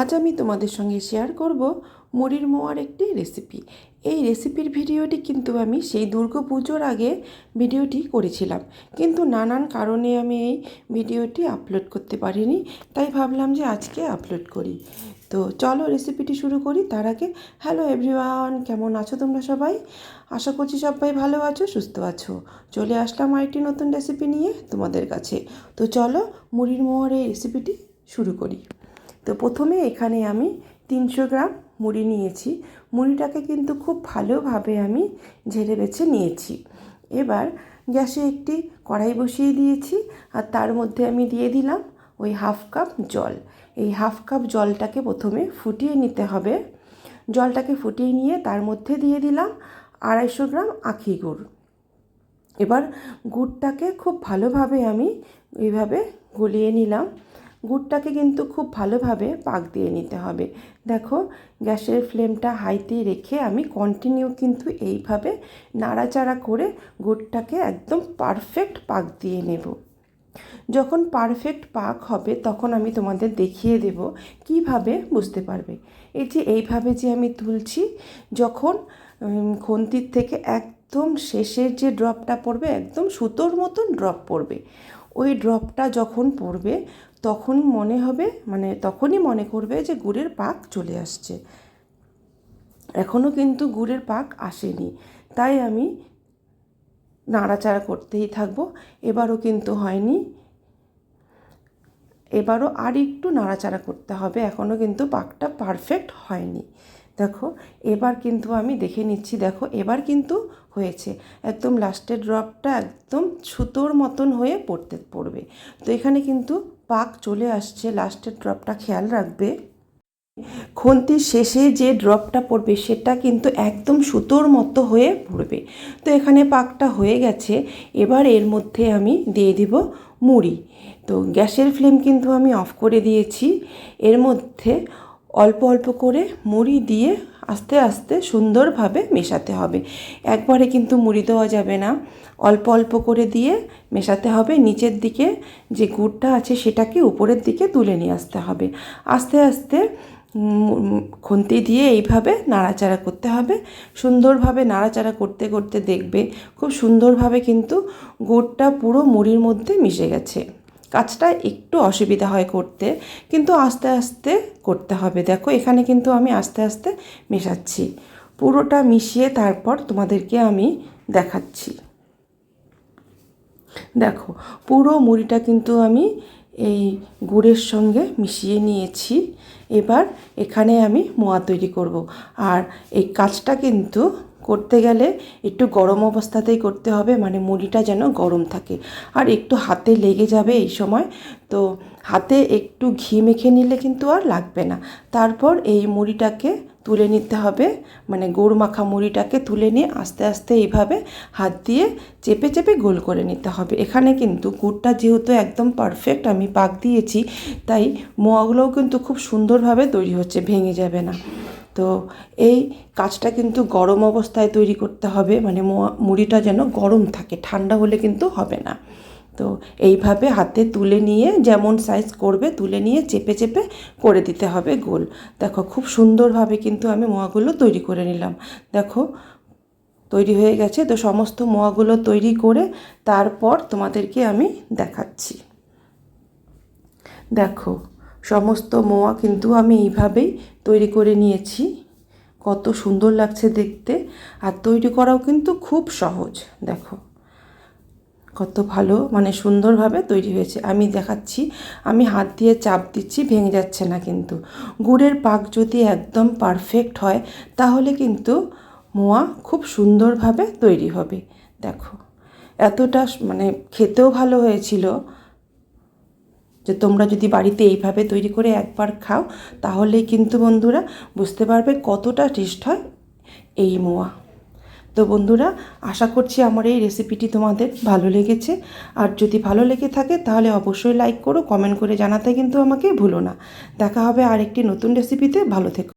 আজ আমি তোমাদের সঙ্গে শেয়ার করব মুড়ির মোয়ার একটি রেসিপি এই রেসিপির ভিডিওটি কিন্তু আমি সেই দুর্গা পুজোর আগে ভিডিওটি করেছিলাম। কিন্তু নানান কারণে আমি এই ভিডিওটি আপলোড করতে পারিনি, তাই ভাবলাম যে আজকে আপলোড করি। তো চলো রেসিপিটি শুরু করি। তার আগে হ্যালো এভরিওয়ান কেমন আছো তোমরা সবাই? আশা করছি সবাই ভালো আছো, সুস্থ আছো। চলে আসলাম আরেকটি নতুন রেসিপি নিয়ে তোমাদের কাছে। তো চলো মুড়ির মোয়ার এই রেসিপিটি শুরু করি। তো প্রথমে এখানে আমি তিনশো গ্রাম মুড়ি নিয়েছি। মুড়িটাকে কিন্তু খুব ভালোভাবে আমি ঝেড়ে বেছে নিয়েছি। এবার গ্যাসে একটি কড়াই বসিয়ে দিয়েছি আর তার মধ্যে আমি দিয়ে দিলাম ওই হাফ কাপ জল। এই হাফ কাপ জলটাকে প্রথমে ফুটিয়ে নিতে হবে। জলটাকে ফুটিয়ে নিয়ে তার মধ্যে দিয়ে দিলাম আড়াইশো গ্রাম আখি গুড়। এবার গুড়টাকে খুব ভালোভাবে আমি এইভাবে গলিয়ে নিলাম। গুড়টাকে কিন্তু খুব ভালোভাবে পাক দিয়ে নিতে হবে। দেখো, গ্যাসের ফ্লেমটা হাইতে রেখে আমি কন্টিনিউ কিন্তু এইভাবে নাড়াচাড়া করে গুড়টাকে একদম পারফেক্ট পাক দিয়ে নেব। যখন পারফেক্ট পাক হবে, তখন আমি তোমাদের দেখিয়ে দেব কীভাবে বুঝতে পারবে। এই যে এইভাবে যে আমি তুলছি, যখন খন্তির থেকে একদম শেষের যে ড্রপটা পড়বে, একদম সুতোর মতন ড্রপ পড়বে। ওই ড্রপটা যখন পড়বে তখন মনে হবে মানে তখনই মনে করবে যে গুড়ের পাক চলে আসছে। এখনও কিন্তু গুড়ের পাক আসেনি। তাই আমি নাড়াচাড়া করতেই থাকব। এবারও কিন্তু হয়নি। এবারও আর একটু নাড়াচাড়া করতে হবে। এখনও কিন্তু পাকটা পারফেক্ট হয়নি। দেখো, এবার কিন্তু আমি দেখে নিচ্ছি, দেখো, এবার কিন্তু হয়েছে। একদম লাস্টের ড্রপটা একদম সুতোর মতন হয়ে পড়তে, পড়বে। তো এখানে কিন্তু পাক চলে আসছে, লাস্টের ড্রপটা খেয়াল রাখবে। খন্তির শেষে যে ড্রপটা পড়বে, সেটা কিন্তু একদম সুতোর মতো হয়ে পড়বে। তো এখানে পাকটা হয়ে গেছে। এবার এর মধ্যে আমি দিয়ে দিব মুড়ি। তো গ্যাসের ফ্লেম কিন্তু আমি অফ করে দিয়েছি। এর মধ্যে অল্প অল্প করে মুড়ি দিয়ে আস্তে আস্তে সুন্দরভাবে মেশাতে হবে। একবারে কিন্তু মুড়ি দেওয়া যাবে না। অল্প অল্প করে দিয়ে মেশাতে হবে। নিচের দিকে যে গুড়টা আছে সেটাকে উপরের দিকে তুলে নিয়ে আসতে হবে। আস্তে আস্তে খুন্তি দিয়ে এইভাবে নাড়াচাড়া করতে হবে। সুন্দরভাবে নাড়াচাড়া করতে করতে দেখবে খুব সুন্দরভাবে কিন্তু গুড়টা পুরো মুড়ির মধ্যে মিশে গেছে। কাজটা একটু অসুবিধা হয় করতে, কিন্তু আস্তে আস্তে করতে হবে। দেখো, এখানে কিন্তু আমি আস্তে আস্তে মেশাচ্ছি। পুরোটা মিশিয়ে তারপর তোমাদেরকে আমি দেখাচ্ছি। দেখো, পুরো মুড়িটা কিন্তু আমি এই গুড়ের সঙ্গে মিশিয়ে নিয়েছি। এবার এখানে আমি মোয়া তৈরি করব। আর এই কাজটা কিন্তু করতে গেলে একটু গরম অবস্থাতেই করতে হবে মানে মুড়িটা যেন গরম থাকে। আর একটু হাতে লেগে যাবে এই সময়, তো হাতে একটু ঘি মেখে নিলে কিন্তু আর লাগবে না। তারপর এই মুড়িটাকে তুলে নিতে হবে মানে গুড় মাখা মুড়িটাকে তুলে নিয়ে আস্তে আস্তে এইভাবে হাত দিয়ে চেপে চেপে গোল করে নিতে হবে। এখানে কিন্তু গুড়টা যেহেতু একদম পারফেক্ট আমি পাক দিয়েছি, তাই মোয়াগুলোও কিন্তু খুব সুন্দরভাবে তৈরি হচ্ছে, ভেঙে যাবে না। তো এই কাজটা কিন্তু গরম অবস্থায় তৈরি করতে হবে মানে মুড়িটা যেন গরম থাকে, ঠান্ডা হলে কিন্তু হবে না। তো এইভাবে হাতে তুলে নিয়ে যেমন সাইজ করবে, তুলে নিয়ে চেপে চেপে করে দিতে হবে গোল। দেখো খুব সুন্দরভাবে কিন্তু আমি মোয়াগুলো তৈরি করে নিলাম। দেখো, তৈরি হয়ে গেছে, তো সমস্ত মোয়াগুলো তৈরি করে তারপর তোমাদেরকে আমি দেখাচ্ছি। দেখো সমস্ত মোয়া কিন্তু আমি এইভাবেই তৈরি করে নিয়েছি। কত সুন্দর লাগছে দেখতে। আর তৈরি করাও কিন্তু খুব সহজ, দেখো। কত ভালো মানে সুন্দরভাবে তৈরি হয়েছে। আমি দেখাচ্ছি, আমি হাত দিয়ে চাপ দিচ্ছি, ভেঙে যাচ্ছে না কিন্তু। গুড়ের পাক যদি একদম পারফেক্ট হয়, তাহলে কিন্তু মোয়া খুব সুন্দরভাবে তৈরি হবে। দেখো, এতটা মানে খেতেও ভালো হয়েছিল। যে তোমরা যদি বাড়িতে এইভাবে তৈরি করে একবার খাও, তাহলে কিন্তু বন্ধুরা বুঝতে পারবে কতটা টেস্ট হয় এই মোয়া। তো বন্ধুরা, আশা করছি আমার এই রেসিপিটি তোমাদের ভালো লেগেছে। আর যদি ভালো লেগে থাকে, তাহলে অবশ্যই লাইক করো কমেন্ট করে জানাতে কিন্তু আমাকে ভুলো না। দেখা হবে আরেকটি নতুন রেসিপিতে ভালো থেকো।